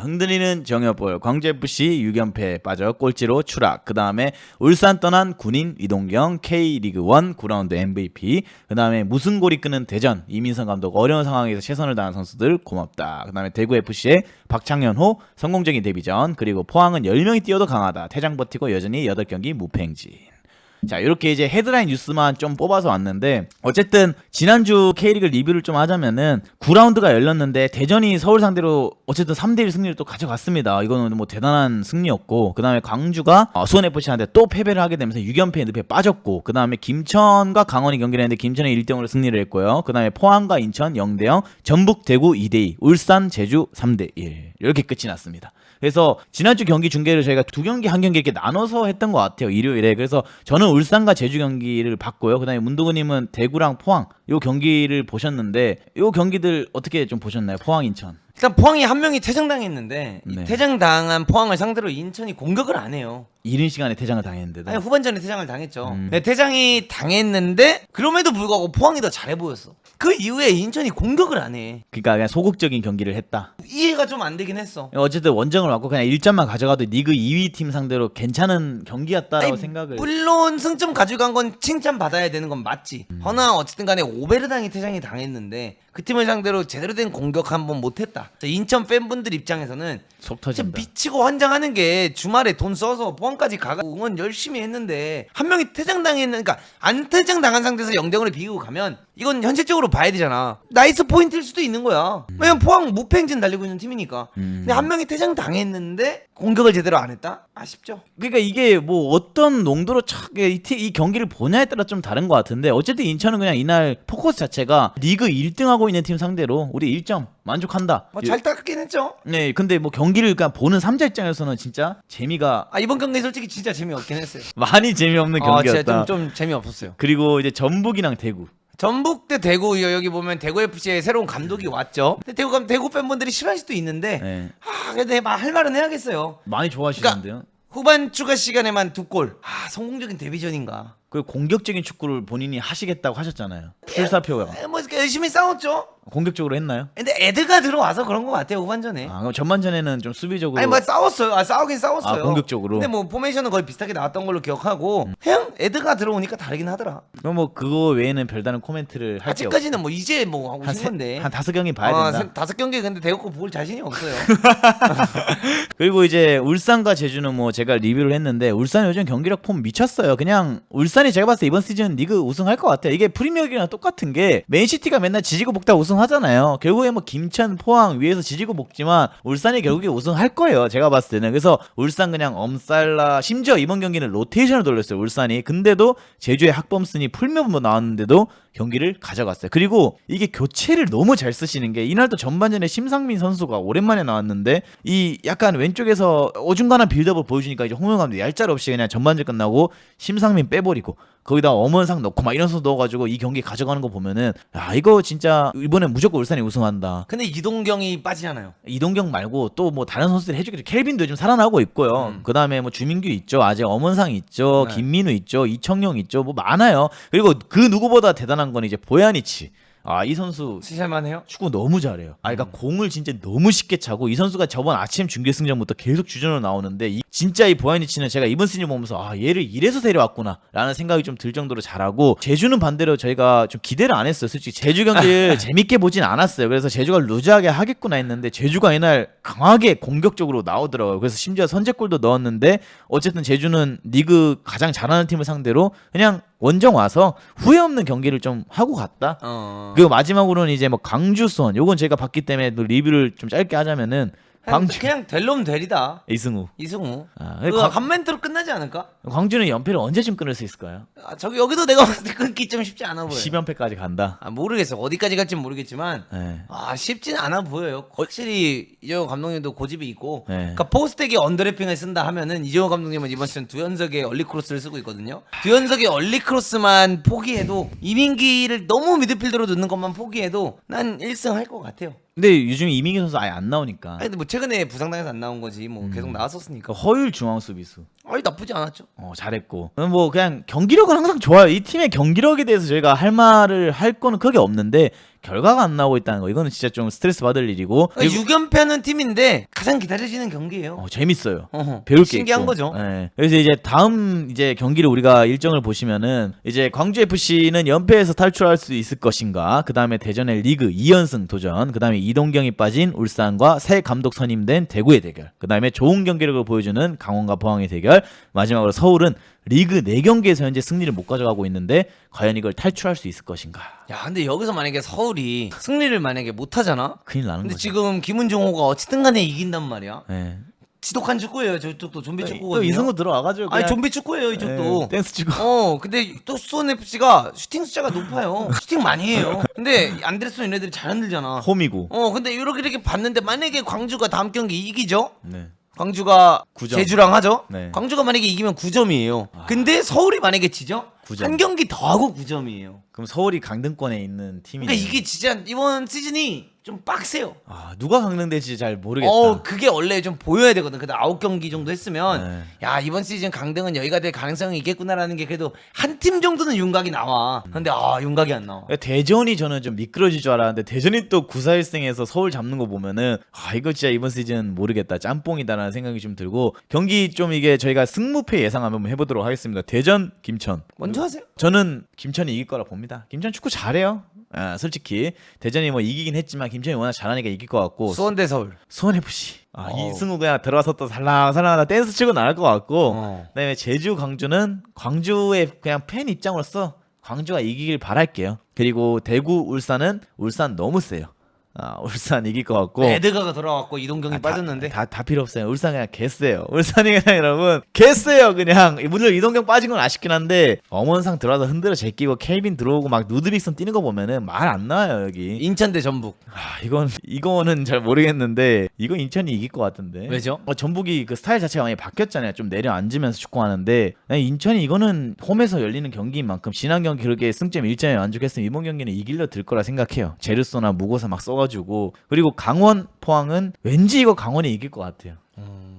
흔들리는 정여볼 광주FC 6연패에 빠져 꼴찌로 추락. 그 다음에 울산 떠난 군인 이동경 K리그1 9라운드 MVP 그 다음에 무슨 골이 끄는 대전 이민성 감독 어려운 상황에서 최선을 다한 선수들 고맙다. 그 다음에 대구FC의 박창현호 성공적인 데뷔전 그리고 포항은 10명이 뛰어도 강하다. 퇴장 버티고 여전히 8경기 무패행진 자 이렇게 이제 헤드라인 뉴스만 좀 뽑아서 왔는데 어쨌든 지난주 K리그 리뷰를 좀 하자면은 9라운드가 열렸는데 대전이 서울 상대로 어쨌든 3대1 승리를 또 가져갔습니다. 이거는 뭐 대단한 승리였고 그 다음에 광주가 어, 수원FC한테 또 패배를 하게 되면서 6연패 늪에 빠졌고 그 다음에 김천과 강원이 경기를 했는데 김천이 1대0으로 승리를 했고요. 그 다음에 포항과 인천 0대0 전북 대구 2대2 울산 제주 3대1 이렇게 끝이 났습니다 그래서 지난주 경기 중계를 저희가 두 경기 한 경기 이렇게 나눠서 했던 것 같아요 일요일에. 그래서 저는 울산과 제주 경기를 봤고요. 그다음에 문도구님은 대구랑 포항 요 경기를 보셨는데 요 경기들 어떻게 좀 보셨나요? 포항 인천 일단 포항이 한 명이 퇴장당했는데 이 네. 퇴장당한 포항을 상대로 인천이 공격을 안 해요. 이른 시간에 퇴장을 당했는데도 아니 후반전에 퇴장을 당했죠. 음. 네, 퇴장이 당했는데 그럼에도 불구하고 포항이 더 잘해 보였어. 그 이후에 인천이 공격을 안 해. 그러니까 그냥 소극적인 경기를 했다 이해가 좀 안 되긴 했어. 어쨌든 원정을 맞고 그냥 1점만 가져가도 리그 2위 팀 상대로 괜찮은 경기였다라고 아니, 생각을 물론 승점 가져간 건 칭찬 받아야 되는 건 맞지. 음. 허나 어쨌든 간에 오베르당이 퇴장이 당했는데 그 팀을 상대로 제대로 된 공격 한 번 못했다. 자, 인천 팬분들 입장에서는 속 진짜 터진다 미치고 환장하는 게 주말에 돈 써서 포항까지 가가 응원 열심히 했는데 한 명이 퇴장당했는 그러니까 안 퇴장당한 상태에서 영대으로 비기고 가면 이건 현실적으로 봐야 되잖아. 나이스 포인트일 수도 있는 거야. 왜냐면 포항 무패행진 달리고 있는 팀이니까. 음. 근데 한 명이 퇴장 당했는데 공격을 제대로 안 했다? 아쉽죠. 그러니까 이게 뭐 어떤 농도로 착, 이, 경기를 보냐에 따라 좀 다른 것 같은데 어쨌든 인천은 그냥 이날 포커스 자체가 리그 1등하고 있는 팀 상대로 우리 1점 만족한다. 뭐 잘 닦긴 했죠. 네, 근데 뭐 경기를 그냥 보는 삼자 입장에서는 진짜 재미가 아 이번 경기 솔직히 진짜 재미없긴 했어요. 많이 재미없는 아 진짜 경기였다. 좀, 좀 재미없었어요. 그리고 이제 전북이랑 대구. 전북 대 대구 여기 보면 대구 FC에 새로운 감독이 왔죠. 근데 대구 감 대구 팬분들이 싫어할 수도 있는데 네, 아 그래도 해- 할 말은 해야겠어요. 많이 좋아하시는데요. 후반 추가 시간에만 두 골. 아 성공적인 데뷔전인가. 그 공격적인 축구를 본인이 하시겠다고 하셨잖아요. 출사표가 에, 뭐 이렇게 열심히 싸웠죠. 공격적으로 했나요? 근데 에드가 들어와서 그런 것 같아요 후반전에. 아, 그럼 전반전에는 좀 수비적으로 아니 뭐 싸웠어요. 아 싸우긴 싸웠어요. 아, 공격적으로? 근데 뭐 포메이션은 거의 비슷하게 나왔던 걸로 기억하고 그냥 에드가 들어오니까 다르긴 하더라. 그럼 뭐 그거 외에는 별다른 코멘트를 할 게 없. 아직까지는 뭐 이제 뭐 하고 한, 싶은 세, 건데. 한 다섯 경기 봐야 아, 된다. 세- 다섯 경기 근데 대구 거볼 자신이 없어요. 그리고 이제 울산과 제주는 뭐 제가 리뷰를 했는데 울산 요즘 경기력 폼 미쳤어요. 그냥 울산 이 제가 봤을 때 이번 시즌 리그 우승할 것 같아요. 이게 프리미어리그랑 똑같은 게 맨시티가 맨날 지지고 볶다 우승하잖아요. 결국에 뭐 김천, 포항 위에서 지지고 볶지만 울산이 결국에 우승할 거예요. 제가 봤을 때는 그래서 울산 그냥 엄살라 심지어 이번 경기는 로테이션을 돌렸어요. 울산이 근데도 제주의 학범슨이 풀면뭐 나왔는데도 경기를 가져갔어요. 그리고 이게 교체를 너무 잘 쓰시는 게 이날도 전반전에 심상민 선수가 오랜만에 나왔는데 이 약간 왼쪽에서 어중간한 빌드업을 보여주니까 이제 홍명 감독 얄짤 없이 그냥 전반전 끝나고 심상민 빼버리고 거기다 엄원상 넣고 막 이런 선수 넣어가지고 이 경기 가져가는 거 보면은 야 이거 진짜 이번엔 무조건 울산이 우승한다. 근데 이동경이 빠지잖아요. 이동경 말고 또 뭐 다른 선수들이 해주겠죠. 켈빈도 요즘 살아나고 있고요. 음. 그 다음에 뭐 주민규 있죠. 아재 엄원상 있죠. 네. 김민우 있죠. 이청용 있죠. 뭐 많아요. 그리고 그 누구보다 대단한 건 이제 보야니치. 아 이 선수 시샬만해요. 축구 너무 잘해요. 아, 그러니까 공을 진짜 너무 쉽게 차고 이 선수가 저번 아침 중계승전부터 계속 주전으로 나오는데 이- 진짜 이 보야니치는 제가 이번 시즌 보면서 아 얘를 이래서 데려왔구나라는 생각이 좀 들 정도로 잘하고 제주는 반대로 저희가 좀 기대를 안 했어요. 솔직히 제주 경기를 재밌게 보진 않았어요. 그래서 제주가 루즈하게 하겠구나 했는데 제주가 이날 강하게 공격적으로 나오더라고요. 그래서 심지어 선제골도 넣었는데 어쨌든 제주는 리그 가장 잘하는 팀을 상대로 그냥 원정 와서 후회 없는 경기를 좀 하고 갔다. 어. 그리고 마지막으로는 이제 뭐 강주 수원 요건 제가 봤기 때문에 또 리뷰를 좀 짧게 하자면은 광주 그냥 될놈 되리다. 이승우 이승우. 아, 그 광- 한 멘트로 끝나지 않을까? 광주는 연패를 언제쯤 끊을 수 있을까요? 아, 저기 여기도 내가 봤을 때 끊기 좀 쉽지 않아 보여요. 10연패까지 간다. 아 모르겠어. 어디까지 갈지 모르겠지만 네. 아 쉽진 않아 보여요. 확실히 이재호 감독님도 고집이 있고. 네. 그러니까 포스텍이 언더래핑을 쓴다 하면은 이재호 감독님은 이번 시즌 두 연속의 얼리 크로스를 쓰고 있거든요. 두 연속의 얼리 크로스만 포기해도 이민기를 너무 미드필더로 넣는 것만 포기해도 난 1승 할 것 같아요. 근데 요즘 이민기 선수 아예 안 나오니까. 아니 근데 뭐 최근에 부상당해서 안 나온 거지 뭐 계속 나왔었으니까 그 허율 중앙 수비수. 아니 나쁘지 않았죠 어, 잘했고. 뭐 그냥 경기력은 항상 좋아요. 이 팀의 경기력에 대해서 저희가 할 말을 할 거는 크게 없는데 결과가 안 나오고 있다는 거 이거는 진짜 좀 스트레스 받을 일이고. 그러니까 6연패하는 팀인데 가장 기다려지는 경기예요 어, 재밌어요. 어허, 배울 게 신기한 있고. 거죠 예. 그래서 이제 다음 이제 경기를 우리가 일정을 보시면은 이제 광주 FC는 연패에서 탈출할 수 있을 것인가. 그다음에 대전의 리그 2연승 도전. 그다음에 이동경이 빠진 울산과 새 감독 선임된 대구의 대결. 그다음에 좋은 경기력을 보여주는 강원과 포항의 대결. 마지막으로 서울은 리그 4경기에서 현재 승리를 못 가져가고 있는데 과연 이걸 탈출할 수 있을 것인가. 야 근데 여기서 만약에 서울이 승리를 만약에 못 하잖아 큰일 나는 근데 거죠. 지금 김은종호가 어쨌든 간에 이긴단 말이야 예. 지독한 축구예요 저쪽도 좀비 축구거든요 또 이승우 들어와가지고 아니 그냥 좀비 축구예요 이쪽도 예, 댄스 치고 어 근데 또 수원 FC가 슈팅 숫자가 높아요 슈팅 많이 해요 근데 안데르슨 얘네들이 잘 흔들잖아 홈이고. 어 근데 이렇게 이렇게 봤는데 만약에 광주가 다음 경기 이기죠 네. 광주가 구 점. 제주랑 하죠 네. 광주가 만약에 이기면 9점이에요 근데 서울이 만약에 지죠 구 점. 한 경기 더 하고 9점이에요 그럼 서울이 강등권에 있는 팀이. 그러니까 이게 진짜 이번 시즌이 좀 빡세요 아 누가 강등될지 잘 모르겠다. 어 그게 원래 좀 보여야 되거든. 근데 아홉 경기 정도 했으면 네. 야 이번 시즌 강등은 여기가 될 가능성이 있겠구나라는 게 그래도 한 팀 정도는 윤곽이 나와. 근데 아 윤곽이 안 나와. 대전이 저는 좀 미끄러질 줄 알았는데 대전이 또 9-4-1승에서 서울 잡는 거 보면은 아 이거 진짜 이번 시즌 모르겠다 짬뽕이다라는 생각이 좀 들고 경기 좀 이게 저희가 승무패 예상 한번 해보도록 하겠습니다 대전 김천 먼저 하세요. 저는 김천이 이길 거라 봅니다 김천 축구 잘해요 아, 솔직히 대전이 뭐 이기긴 했지만 김천이 워낙 잘하니까 이길 것 같고 수원 대 서울. 수원 FC 아, 어우. 이승우 그냥 들어와서 또 살랑살랑하다 댄스 치고 나갈 것 같고 어. 그다음에 제주 광주는 광주의 그냥 팬 입장으로서 광주가 이기길 바랄게요. 그리고 대구 울산은 울산 너무 세요. 아 울산 이길 것 같고 에드가가 돌아왔고 이동경이 아, 다- 빠졌는데. 다, 다 필요 없어요. 울산 그냥 개쎄요. 울산이 그냥 여러분 개쎄요 그냥 물론 이동경 빠진 건 아쉽긴 한데 엄원상 들어와서 흔들어 제끼고 켈빈 들어오고 막 누드빅슨 뛰는 거 보면은 말 안 나와요 여기. 인천 대 전북. 아 이건 이거는 잘 모르겠는데 이거 인천이 이길 것 같은데. 왜죠? 어, 전북이 그 스타일 자체가 많이 바뀌었잖아요. 좀 내려앉으면서 축구하는데 그냥 인천이 이거는 홈에서 열리는 경기인 만큼 지난 경기 그렇게 승점 1점에 만족했으면 이번 경기는 이길려 들 거라 생각해요. 제르소나 무고사 막 써가지고 그리고 강원 포항은 왠지 이거 강원이 이길 것 같아요.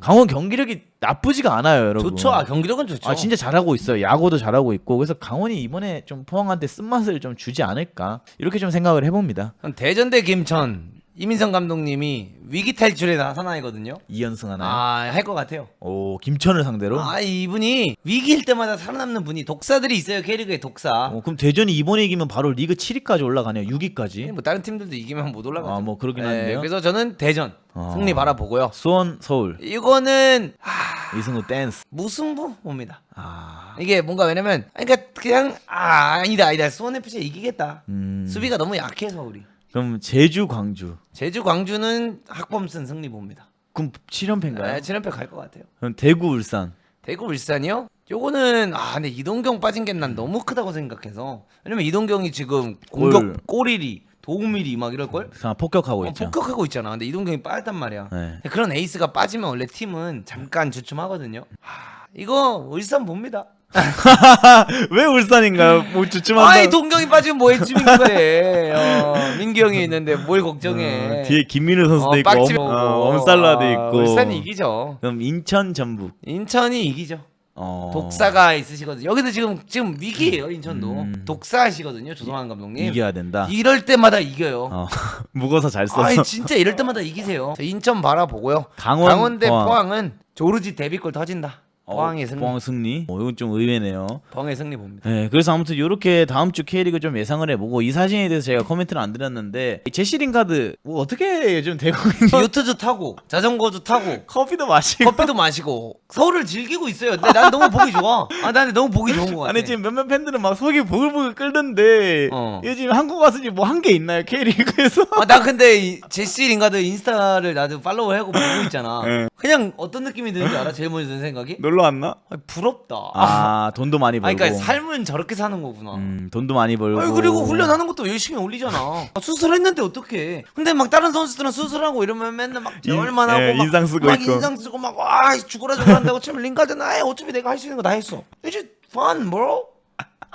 강원 경기력이 나쁘지가 않아요, 여러분. 좋죠. 아 경기력은 좋죠. 아 진짜 잘하고 있어요. 야구도 잘하고 있고 그래서 강원이 이번에 좀 포항한테 쓴 맛을 좀 주지 않을까 이렇게 좀 생각을 해봅니다. 그럼 대전 대 김천. 이민성 감독님이 위기 탈출에 나타나거든요. 2연승 하나요? 아 할 것 같아요. 오 김천을 상대로? 아 이분이 위기일 때마다 살아남는 분이 독사들이 있어요. K리그에 독사. 어, 그럼 대전이 이번에 이기면 바로 리그 7위까지 올라가네요. 6위까지. 뭐 다른 팀들도 이기면 못 올라가죠. 아, 뭐 그러긴 네, 한데요. 그래서 저는 대전 아. 승리 바라보고요. 수원, 서울, 이거는 아, 이승우 댄스. 무승부 봅니다. 아, 이게 뭔가 왜냐면 그러니까 그냥 아 아니다 아니다 수원 FC 이기겠다. 음. 수비가 너무 약해 서울이. 그럼 제주, 광주. 제주 광주는 학범슨 승리 봅니다. 그럼 7연패인가요? 네, 7연패 갈 것 같아요. 그럼 대구, 울산. 대구 울산이요? 요거는 아 근데 이동경 빠진 게 난 너무 크다고 생각해서 왜냐면 이동경이 지금 공격 골. 골일이 도움일이 막 이럴 걸 아, 폭격하고 어, 있죠. 폭격하고 있잖아. 근데 이동경이 빠졌단 말이야. 네. 그런 에이스가 빠지면 원래 팀은 잠깐 주춤하거든요. 하, 이거 울산 봅니다. 왜 울산인가요? 뭐 주춤한다. 아이 동경이 빠지면 뭐해 주민그래. 어, 민기 형이 있는데 뭘 걱정해. 어, 뒤에 김민우 선수도 어, 있고 빡치- 엄, 어, 엄살라도 아, 있고. 울산이 이기죠. 그럼 인천, 전북. 인천이 이기죠. 어. 독사가 있으시거든요. 여기도 지금 지금 위기예요 인천도. 음. 독사하시거든요 조성환 감독님. 이겨야 된다. 이럴 때마다 이겨요. 어. 묵어서 잘 써서. 아이 진짜 이럴 때마다 이기세요. 저 인천 바라보고요. 강원, 강원 대 포항. 포항은 조르지 데뷔골 터진다. 어, 포항의 승리. 포항 승리. 어, 이건 좀 의외네요. 포항의 승리 봅니다. 네, 그래서 아무튼 이렇게 다음 주 K리그 좀 예상을 해보고 이 사진에 대해서 제가 코멘트를 안 드렸는데 이 제시 링가드 뭐 어떻게 요즘 되고 있는 요트도 타고 자전거도 타고 커피도 마시고 커피도 마시고 서울을 즐기고 있어요. 근데 난 너무 보기 좋아. 아, 난 너무 보기 좋은 것 같아. 아니 지금 몇몇 팬들은 막 속이 보글보글 끓는데 어. 요즘 한국 와서 뭐 한 게 있나요 K리그에서? 아, 나 근데 이 제시 링가드 인스타를 나도 팔로우하고 보고 있잖아. 네. 그냥 어떤 느낌이 드는지 알아? 제일 먼저 드는 생각이? 놀러 왔나? 아니, 부럽다. 아 돈도 많이 아니, 벌고. 그러니까 삶은 저렇게 사는 거구나. 음, 돈도 많이 벌고. 아니 그리고 훈련하는 것도 열심히 올리잖아. 아, 수술했는데 어떡해? 근데 막 다른 선수들은 수술하고 이러면 맨날 막 재활만 인- 하고 예, 막, 인상 쓰고 막 있고. 인상 쓰고 막와 죽어라 죽어라 한다고 치면 링가드는 아예 어차피 내가 할 수 있는 거 다 했어. 이제 fun bro.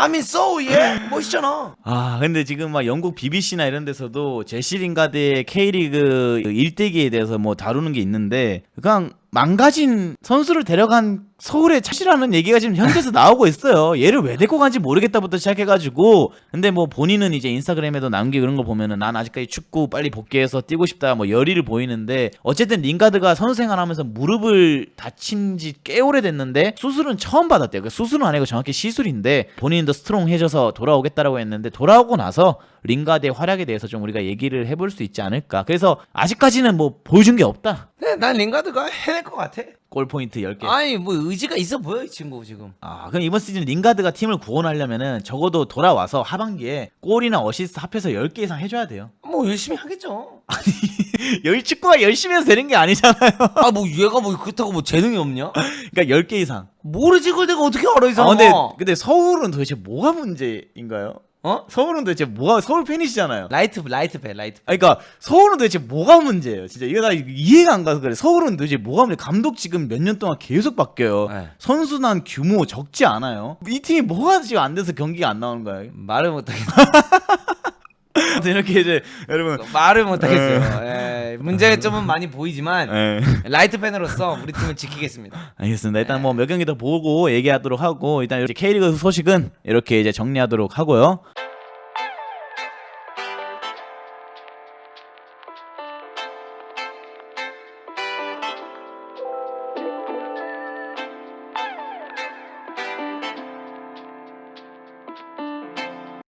아민 so 예 멋있잖아. 아 근데 지금 막 영국 BBC나 이런 데서도 제시 링가드의 K리그 일대기에 대해서 뭐 다루는 게 있는데 그냥 망가진 선수를 데려간 서울의 차시라는 얘기가 지금 현지에서 나오고 있어요. 얘를 왜 데리고 간지 모르겠다부터 시작해가지고 근데 뭐 본인은 이제 인스타그램에도 남기고 그런 거 보면은 난 아직까지 축구 빨리 복귀해서 뛰고 싶다 뭐 열의를 보이는데 어쨌든 링가드가 선수 생활하면서 무릎을 다친 지 꽤 오래됐는데 수술은 처음 받았대요. 그 수술은 아니고 정확히 시술인데 본인도 스트롱해져서 돌아오겠다라고 했는데 돌아오고 나서 링가드의 활약에 대해서 좀 우리가 얘기를 해볼 수 있지 않을까. 그래서 아직까지는 뭐 보여준 게 없다. 네, 난 링가드가 해낼 것 같아. 골 포인트 10개. 아니 뭐 의지가 있어 보여 이 친구 지금. 아, 그럼 이번 시즌 링가드가 팀을 구원하려면은 적어도 돌아와서 하반기에 골이나 어시스트 합해서 10개 이상 해줘야 돼요. 뭐 열심히 하겠죠. 열 축구가 열심히 해서 되는 게 아니잖아요. 아 뭐 얘가 뭐 그렇다고 뭐 재능이 없냐? 그러니까 10개 이상. 모르지 그걸 내가 어떻게 알아 이 아, 사람. 근데, 근데 서울은 도대체 뭐가 문제인가요? 어? 서울은 도대체 뭐가, 서울 팬이시잖아요. 라이트 라이트 배 라이트. 아, 그러니까 서울은 도대체 뭐가 문제예요? 진짜 이거 나 이해가 안 가서 그래. 서울은 도대체 뭐가 문제? 감독 지금 몇 년 동안 계속 바뀌어요. 네. 선수단 규모 적지 않아요. 이 팀이 뭐가 지금 안 돼서 경기가 안 나오는 거야? 말을 못 하겠어. 이렇게 이제 여러분 말을 못 하겠어요. 예, 문제점은 많이 보이지만 예. 라이트 팬으로서 우리 팀을 지키겠습니다. 알겠습니다. 일단 뭐 몇 경기 더 보고 얘기하도록 하고 일단 이렇게 K리그 소식은 이렇게 이제 정리하도록 하고요.